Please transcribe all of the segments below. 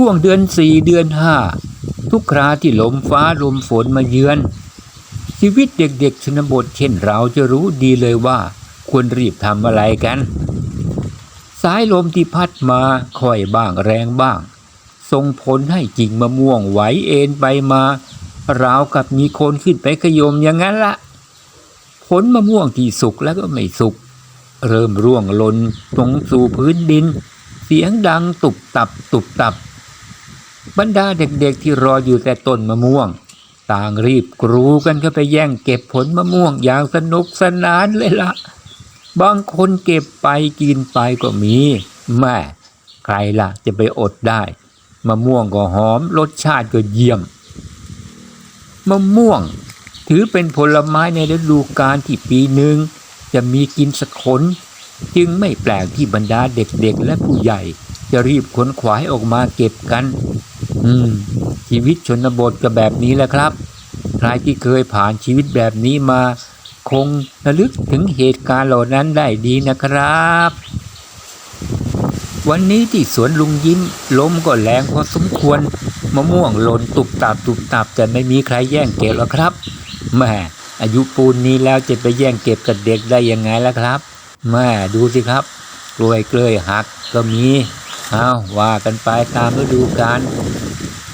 ช่วงเดือนสี่เดือนห้าทุกคราที่ลมฟ้าลมฝนมาเยือน ชีวิตเด็กๆชนบทเช่นเราจะรู้ดีเลยว่าควรรีบทำอะไรกัน สายลมที่พัดมาค่อยบ้างแรงบ้าง ส่งผลให้กิ่งมะม่วงไหวเอ็นไปมาราวกับมีคนขึ้นไปขยมอย่างนั้นละผลมะม่วงที่สุกแล้วก็ไม่สุก เริ่มร่วงหล่นลงสู่พื้นดิน เสียงดังตุบตับตุบตับ บรรดาเด็กๆที่รออยู่แต่ต้นมะม่วง ต่างรีบกรูกันเข้าไปแย่งเก็บผลมะม่วงอย่างสนุกสนานเลยละบางคนเก็บไปกินไปก็มีแม่ใครล่ะจะไปอดได้ มะม่วงก็หอมรสชาติก็เยี่ยม มะม่วงถือเป็นผลไม้ในฤดูกาลที่ปีหนึ่งจะมีกินสักคน จึงไม่แปลกที่บรรดาเด็กๆและผู้ใหญ่ จะรีบขนขวายออกมาเก็บกัน อืม ชีวิตชนบทก็แบบนี้แหละครับ ใครที่เคยผ่านชีวิตแบบนี้มา คงระลึกถึงเหตุการณ์เหล่านั้นได้ดีนะครับ วันนี้ที่สวนลุงยิ้มลมก็แรงพอสมควร มะม่วงหล่นตุบตับตุบตับแต่ไม่มีใครแย่งเก็บหรอกครับแม่อายุปูนนี้แล้วจะไปแย่งเก็บกับเด็กได้ยังไงล่ะครับแม่ดูสิครับกล้วยเกลยหักก็มี เอาว่ากันไปตามฤดูกาล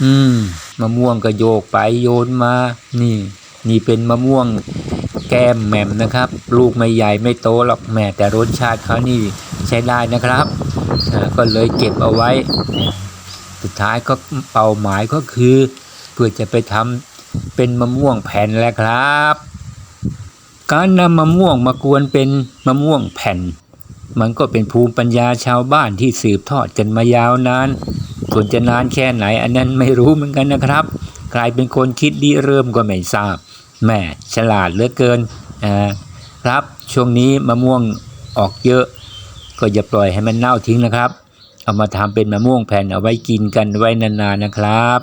อืมมะม่วงก็โยกไปโยนมา นี่ นี่เป็นมะม่วงแก้มแหม่มนะครับ ลูกไม่ใหญ่ไม่โตหรอกแม่แต่รสชาติเขานี่ใช้ได้นะครับก็เลยเก็บเอาไว้ สุดท้ายก็เป้าหมายก็คือ เพื่อจะไปทำเป็นมะม่วงแผ่นแหละครับ การนำมะม่วงมากวนเป็นมะม่วงแผ่น มันก็เป็นภูมิปัญญาชาวบ้านที่สืบทอดกันมายาวนาน ส่วนจะนานแค่ไหน อันนั้นไม่รู้เหมือนกันนะครับใครเป็นคนคิดดีเริ่มก็ไม่ทราบแหม่ฉลาดเหลือเกินอ่าครับ ช่วงนี้มะม่วงออกเยอะ ก็อย่าปล่อยให้มันเน่าทิ้งนะครับ เอามาทำเป็นมะม่วงแผ่นเอาไว้กินกันไว้นานๆนะครับ